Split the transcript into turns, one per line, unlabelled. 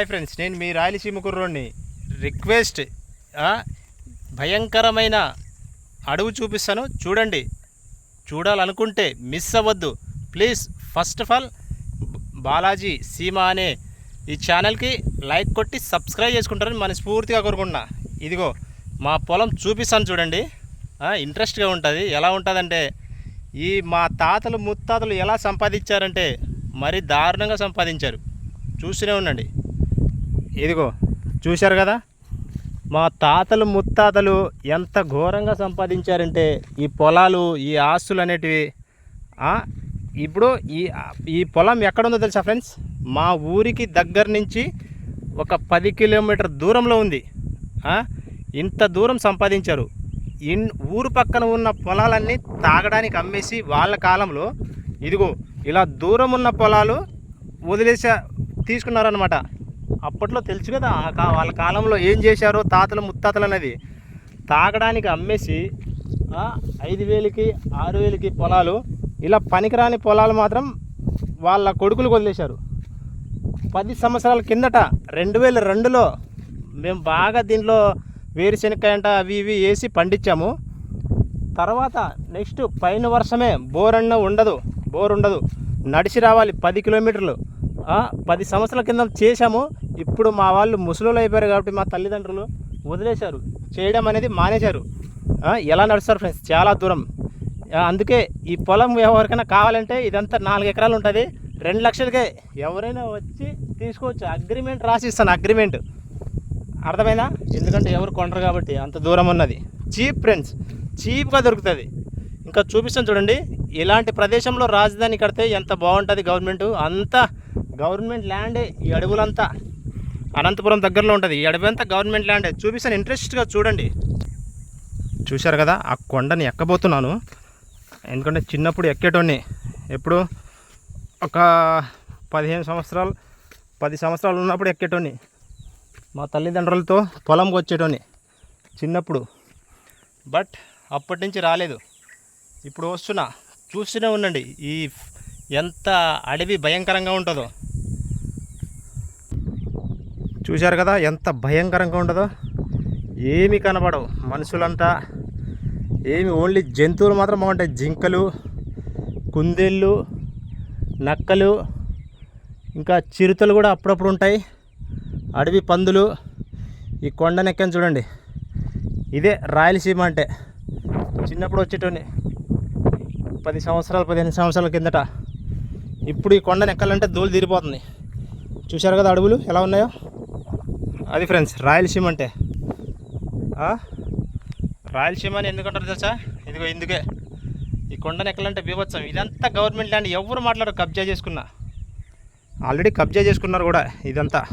Hi friends నేను మీ Rayalaseema కుర్రోడిని. Request భయంకరమైన అడుగు చూపిస్తాను. చూడండి. చూడాలనుకుంటే మిస్ అవ్వద్దు. Please first of all Balaji Seema అనే ఈ ఛానల్కి లైక్ కొట్టి సబ్స్క్రైబ్ చేసుకుంటారని మనస్ఫూర్తిగా కోరుకుంటున్నా. ఇదిగో మా పొలం చూపిస్తాను చూడండి. ఇంట్రెస్ట్గా ఉంటుంది. ఎలా ఉంటుందంటే ఈ మా తాతలు ముత్తాతలు ఎలా సంపాదించారంటే మరి దారుణంగా సంపాదించారు. చూస్తూనే ఉండండి. ఇదిగో చూశారు కదా? మా తాతలు ముత్తాతలు ఎంత ఘోరంగా సంపాదించారంటే ఈ పొలాలు ఈ ఆస్తులు అనేటివి ఇప్పుడు ఈ ఈ పొలం ఎక్కడుందో తెలుసా ఫ్రెండ్స్? మా ఊరికి దగ్గర నుంచి ఒక పది కిలోమీటర్ దూరంలో ఉంది. ఇంత దూరం సంపాదించారు. ఇన్ ఊరు పక్కన ఉన్న పొలాలన్నీ తాగడానికి అమ్మేసి వాళ్ళ కాలంలో ఇదిగో ఇలా దూరం ఉన్న పొలాలు వదిలేసా తీసుకున్నారనమాట అప్పట్లో తెలుసు కదా వాళ్ళ కాలంలో ఏం చేశారో తాతలు ముత్తాతలు అనేది. తాగడానికి అమ్మేసి ఐదు వేలకి ఆరు వేలకి పొలాలు ఇలా పనికిరాని పొలాలు మాత్రం వాళ్ళ కొడుకులు వదిలేశారు. పది సంవత్సరాల కిందట రెండు వేల రెండులో మేము బాగా దీంట్లో వేరుశెనక్కాయ అంట అవి ఇవి వేసి పండించాము. తర్వాత నెక్స్ట్ పైన వర్షమే బోర్ అన్న ఉండదు బోర్ ఉండదు. నడిచి రావాలి పది కిలోమీటర్లు. పది సంవత్సరాల కింద చేశాము. ఇప్పుడు మా వాళ్ళు ముసలోళ్ళు అయిపోయారు కాబట్టి మా తల్లిదండ్రులు వదిలేశారు. చేయడం అనేది మానేశారు. ఎలా నడుస్తారు ఫ్రెండ్స్ చాలా దూరం. అందుకే ఈ పొలం ఎవరికైనా కావాలంటే ఇదంతా నాలుగు ఎకరాలు ఉంటుంది. రెండు లక్షలకే ఎవరైనా వచ్చి తీసుకోవచ్చు. అగ్రిమెంట్ రాసిస్తాను అగ్రిమెంట్. అర్థమైందా? ఎందుకంటే ఎవరు కొనరు కాబట్టి అంత దూరం ఉన్నది. చీప్ ఫ్రెండ్స్ చీప్గా దొరుకుతుంది. ఇంకా చూపిస్తాను చూడండి. ఇలాంటి ప్రదేశంలో రాజధాని కడితే ఎంత బాగుంటుంది గవర్నమెంట్ అంతా గవర్నమెంట్ ల్యాండే ఈ అడవులంతా. అనంతపురం దగ్గరలో ఉంటుంది. ఈ అడవి అంతా గవర్నమెంట్ ల్యాండే. చూపిస్తాను ఇంట్రెస్ట్గా చూడండి. చూశారు కదా ఆ కొండని ఎక్కబోతున్నాను. ఎందుకంటే చిన్నప్పుడు ఎక్కేటోని ఎప్పుడు ఒక పదిహేను సంవత్సరాలు పది సంవత్సరాలు ఉన్నప్పుడు ఎక్కేటోని మా తల్లిదండ్రులతో పొలంకి వచ్చేటోని చిన్నప్పుడు. బట్ అప్పటి నుంచి రాలేదు. ఇప్పుడు వస్తున్నా. చూస్తూనే ఉండండి. ఈ ఎంత అడవి భయంకరంగా ఉంటుందో. చూశారు కదా ఎంత భయంకరంగా ఉండదో. ఏమి కనబడవు. మనుషులంతా ఏమి ఓన్లీ జంతువులు మాత్రం బాగుంటాయి. జింకలు కుందేళ్ళు నక్కలు ఇంకా చిరుతలు కూడా అప్పుడప్పుడు ఉంటాయి. అడవి పందులు ఈ కొండ నెక్కని చూడండి. ఇదే రాయలసీమ అంటే. చిన్నప్పుడు వచ్చేటోని పది సంవత్సరాలు పదిహేను సంవత్సరాల కిందట. ఇప్పుడు ఈ కొండ నెక్కాలంటే దూలు తీరిపోతుంది. చూశారు కదా అడవులు ఎలా ఉన్నాయో? అది ఫ్రెండ్స్ రాయలసీమ అంటే. రాయలసీమ అని ఎందుకంటారు తెలుసా? ఇదిగో ఇందుకే. ఈ కొండను ఎక్కాలంటే బీభత్సం. ఇదంతా గవర్నమెంట్ ల్యాండ్ ఎవరు మాట్లాడరు? కబ్జా చేసుకున్నా. ఆల్రెడీ కబ్జా చేసుకున్నారు కూడా ఇదంతా.